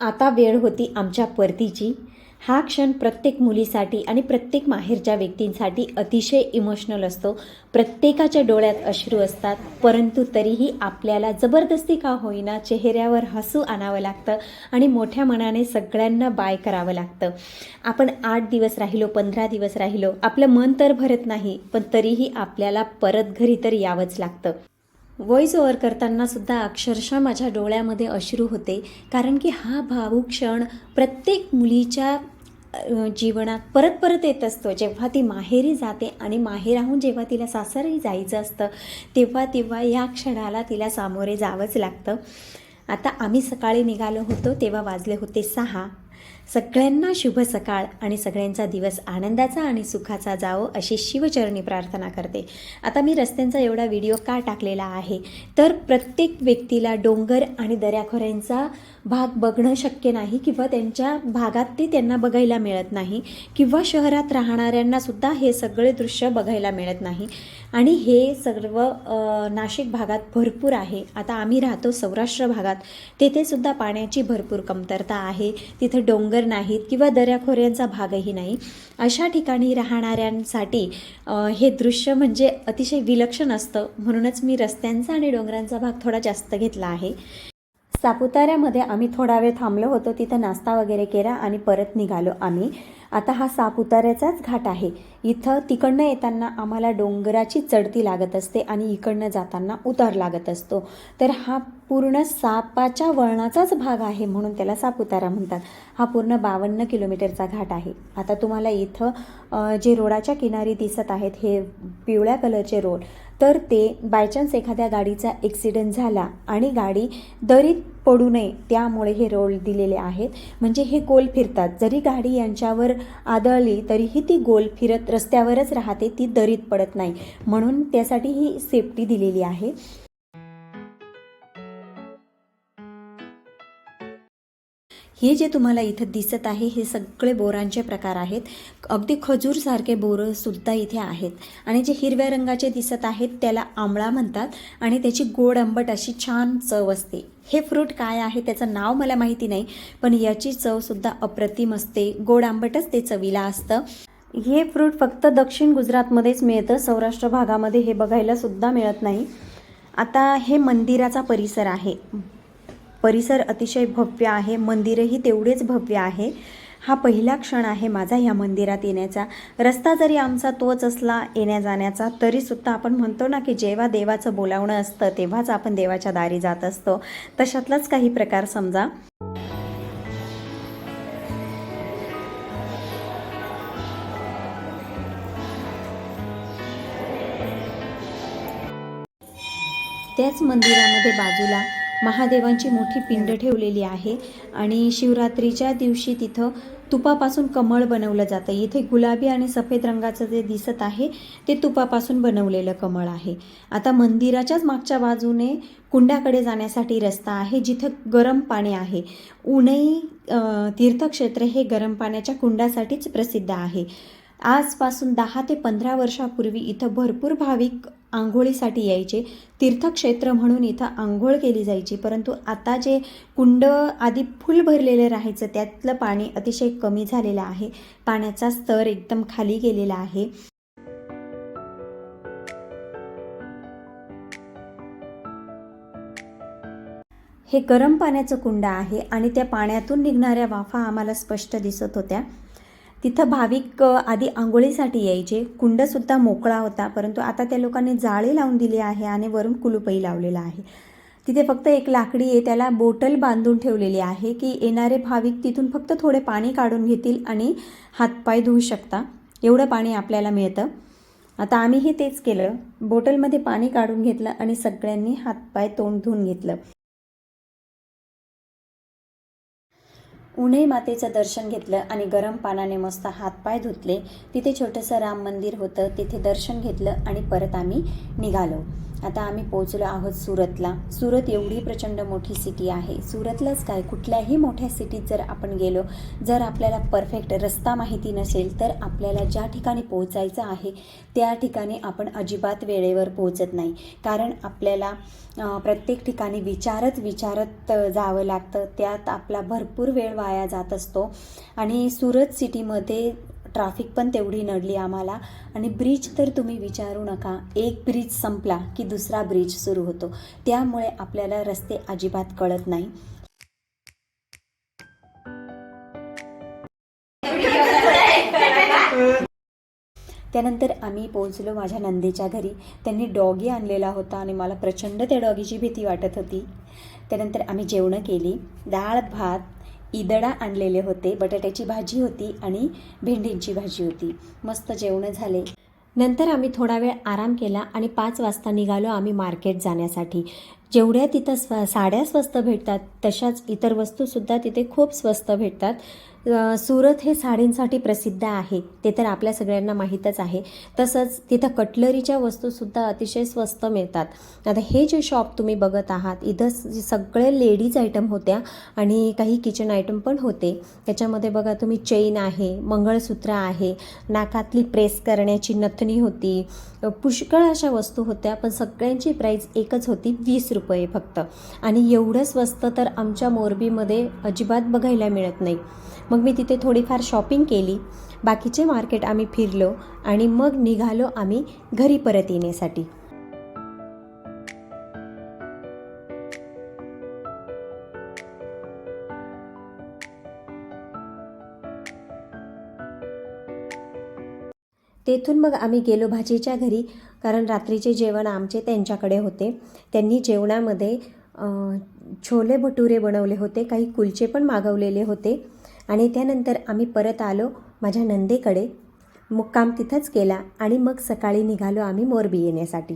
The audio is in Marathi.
आता वेळ होती आमच्या परतीची. हा क्षण प्रत्येक मुलीसाठी आणि प्रत्येक माहेरच्या व्यक्तींसाठी अतिशय इमोशनल असतो. प्रत्येकाच्या डोळ्यात अश्रू असतात परंतु तरीही आपल्याला जबरदस्ती का होईना चेहऱ्यावर हसू आणावं लागतं आणि मोठ्या मनाने सगळ्यांना बाय करावं लागतं. आपण आठ दिवस राहिलो पंधरा दिवस राहिलो आपलं मन तर भरत नाही पण तरीही आपल्याला परत घरी तर यावंच लागतं. व्हॉइस ओव्हर करताना सुद्धा अक्षरशः माझ्या डोळ्यामध्ये अश्रू होते. कारण की हा भावूक क्षण प्रत्येक मुलीच्या जीवनात परत परत येत असतो. जेव्हा ती माहेरी जाते आणि माहेराहून जेव्हा तिला सासरही जायचं असतं तेव्हा तेव्हा या क्षणाला तिला सामोरे जावंच लागतं. आता आम्ही सकाळी निघालो होतो तेव्हा वाजले होते सहा. सगळ्यांना शुभ सकाळ आणि सगळ्यांचा दिवस आनंदाचा आणि सुखाचा जावो अशी शिवचरणी प्रार्थना करते. आता मी रस्त्यांचा एवढा व्हिडिओ का टाकलेला आहे? तर प्रत्येक व्यक्तीला डोंगर आणि दऱ्याखोऱ्यांचा भाग बघणं शक्य नाही किंवा त्यांच्या भागात ते त्यांना बघायला मिळत नाही किंवा शहरात राहणाऱ्यांना सुद्धा हे सगळे दृश्य बघायला मिळत नाही. आणि हे सर्व नाशिक भागात भरपूर आहे. आता आम्ही राहतो सौराष्ट्र भागात. तेथे सुद्धा पाण्याची भरपूर कमतरता आहे. तिथं डोंगर नाहीत किंवा दऱ्याखोऱ्यांचा भागही नाही अशा ठिकाणी राहणाऱ्यांसाठी हे दृश्य म्हणजे अतिशय विलक्षण असतं. म्हणूनच मी रस्त्यांचा आणि डोंगरांचा भाग थोडा जास्त घेतला आहे. सापुताऱ्यामध्ये आम्ही थोडा वेळ थांबलो होतो. तिथं नाश्ता वगैरे केला आणि परत निघालो आम्ही. आता हा सापुताऱ्याचाच घाट आहे. इथं तिकडनं येताना आम्हाला डोंगराची चढती लागत असते आणि इकडनं जाताना उतार लागत असतो. तर हा पूर्ण सापाच्या वळणाचाच भाग आहे म्हणून त्याला सापुतारा म्हणतात. हा पूर्ण बावन्न किलोमीटरचा घाट आहे. आता तुम्हाला इथं जे रोडाच्या किनारी दिसत आहेत हे पिवळ्या कलरचे रोड. तर ते बायचान्स एखाद्या गाडीचा ॲक्सिडेंट झाला आणि गाडी दरीत पडू नये त्यामुळे हे रोल दिलेले आहेत. म्हणजे हे गोल फिरतात. जरी गाडी यांच्यावर आदळली तरीही ती गोल फिरत रस्त्यावरच राहते ती दरीत पडत नाही. म्हणून त्यासाठी ही सेफ्टी दिलेली आहे. हे जे तुम्हाला इथं दिसत आहे हे सगळे बोरांचे प्रकार आहेत. अगदी खजूरसारखे बोरंसुद्धा इथे आहेत. आणि जे हिरव्या रंगाचे दिसत आहेत त्याला आंबळा म्हणतात आणि त्याची गोड आंबट अशी छान चव असते. हे फ्रूट काय आहे त्याचं नाव मला माहिती नाही पण याची चवसुद्धा अप्रतिम असते. गोड आंबटच ते चवीला असतं. हे फ्रूट फक्त दक्षिण गुजरातमध्येच मिळतं सौराष्ट्र भागामध्ये हे बघायला सुद्धा मिळत नाही. आता हे मंदिराचा परिसर आहे. परिसर अतिशय भव्य आहे मंदिरही तेवढेच भव्य आहे. हा पहिला क्षण आहे माझा या मंदिरात येण्याचा. रस्ता जरी आमचा तोच असला येण्या जाण्याचा तरीसुद्धा आपण म्हणतो ना की जेव्हा देवाचं बोलावणं असतं तेव्हाच आपण देवाच्या दारी जात असतो. तशातलाच काही प्रकार समजा. त्याच मंदिरामध्ये बाजूला महादेवांची मोठी पिंड ठेवलेली आहे आणि शिवरात्रीच्या दिवशी तिथं तुपापासून कमळ बनवलं जातं. इथे गुलाबी आणि सफेद रंगाचं जे दिसत आहे ते तुपापासून बनवलेलं कमळ आहे. आता मंदिराच्याच मागच्या बाजूने कुंड्याकडे जाण्यासाठी रस्ता आहे जिथं गरम पाणी आहे. उणई तीर्थक्षेत्र हे गरम पाण्याच्या कुंडासाठीच प्रसिद्ध आहे. आजपासून दहा ते पंधरा वर्षापूर्वी इथं भरपूर भाविक आंघोळीसाठी यायचे. तीर्थक्षेत्र म्हणून इथं आंघोळ केली जायची. परंतु आता जे कुंड आधी फुल भरलेले राहायचं त्यातलं पाणी अतिशय कमी झालेलं आहे. पाण्याचा स्तर एकदम खाली गेलेला आहे. हे गरम पाण्याचं कुंड आहे आणि त्या पाण्यातून निघणाऱ्या वाफा आम्हाला स्पष्ट दिसत होत्या. तिथं भाविक आधी आंघोळीसाठी यायचे. कुंडसुद्धा मोकळा होता परंतु आता त्या लोकांनी जाळी लावून दिली आहे आणि वरून कुलूपही लावलेला आहे. तिथे फक्त एक लाकडी आहे त्याला बोटल बांधून ठेवलेली आहे की येणारे भाविक तिथून फक्त थोडे पाणी काढून घेतील आणि हातपाय धुवू शकता. एवढं पाणी आपल्याला मिळतं. आता आम्हीही तेच केलं. बोटलमध्ये पाणी काढून घेतलं आणि सगळ्यांनी हातपाय तोंड धुवून घेतलं. उन्हे मातेचं दर्शन घेतलं आणि गरम पाण्याने मस्त हातपाय धुतले. तिथे छोटंसं राम मंदिर होतं. तिथे दर्शन घेतलं आणि परत आम्ही निघालो. आता आम्ही पोहोचलो आहोत सुरतला. सुरत एवढी प्रचंड मोठी सिटी आहे. सुरतलाच काय कुठल्याही मोठ्या सिटीत जर आपण गेलो जर आपल्याला परफेक्ट रस्ता माहिती नसेल तर आपल्याला ज्या ठिकाणी पोहोचायचं आहे त्या ठिकाणी आपण अजिबात वेळेवर पोहोचत नाही. कारण आपल्याला प्रत्येक ठिकाणी विचारत विचारत जावं लागतं. त्यात आपला भरपूर वेळ वाया जात असतो. आणि सुरत सिटीमध्ये ट्राफिक पण तेवढी नडली आम्हाला. आणि ब्रिज तर तुम्ही विचारू नका. एक ब्रिज संपला की दुसरा ब्रिज सुरू होतो. त्यामुळे आपल्याला रस्ते अजिबात कळत नाही. त्यानंतर आम्ही पोहोचलो माझ्या नंदेच्या घरी. त्यांनी डॉगी आणलेला होता आणि मला प्रचंड त्या डॉगीची भीती वाटत होती. त्यानंतर आम्ही जेवणं केली. डाळ भात इदडा आणलेले होते. बटाट्याची भाजी होती आणि भेंडींची भाजी होती. मस्त जेवणं झाले. नंतर आम्ही थोडा वेळ आराम केला आणि पाच वाजता निघालो आम्ही मार्केट जाण्यासाठी. जेवढ्या तिथं स्व साड्या स्वस्त भेटतात तशाच इतर वस्तूसुद्धा तिथे खूप स्वस्त भेटतात. सुरत हे साडींसाठी प्रसिद्ध आहे ते तर आपल्या सगळ्यांना माहीतच आहे. तसंच तिथं कटलरीच्या वस्तूसुद्धा अतिशय स्वस्त मिळतात. आता हे जे शॉप तुम्ही बघत आहात इथं सगळे लेडीज आयटम होत्या आणि काही किचन आयटम पण होते. त्याच्यामध्ये बघा तुम्ही चेन आहे मंगळसूत्र आहे नाकातली प्रेस करण्याची नथनी होती पुष्कळ अशा वस्तू होत्या पण सगळ्यांची प्राईस एकच होती वीस रुपये. फक्त. आणि एवढं स्वस्त तर आमच्या मोरबीमध्ये अजिबात बघायला मिळत नाही. मग मी तिथे थोडीफार शॉपिंग केली. बाकीचे मार्केट आम्ही फिरलो आणि मग निघालो आम्ही घरी परत येण्यासाठी. तेथून मग आम्ही गेलो भाजीच्या घरी कारण रात्रीचे जेवण आमचे त्यांच्याकडे होते. त्यांनी जेवणामध्ये छोले भटुरे बनवले होते काही कुलचे पण मागवलेले होते. आणि त्यानंतर आम्ही परत आलो माझ्या नंदेकडे. मुक्काम तिथंच केला आणि मग सकाळी निघालो आम्ही मोरबी येण्यासाठी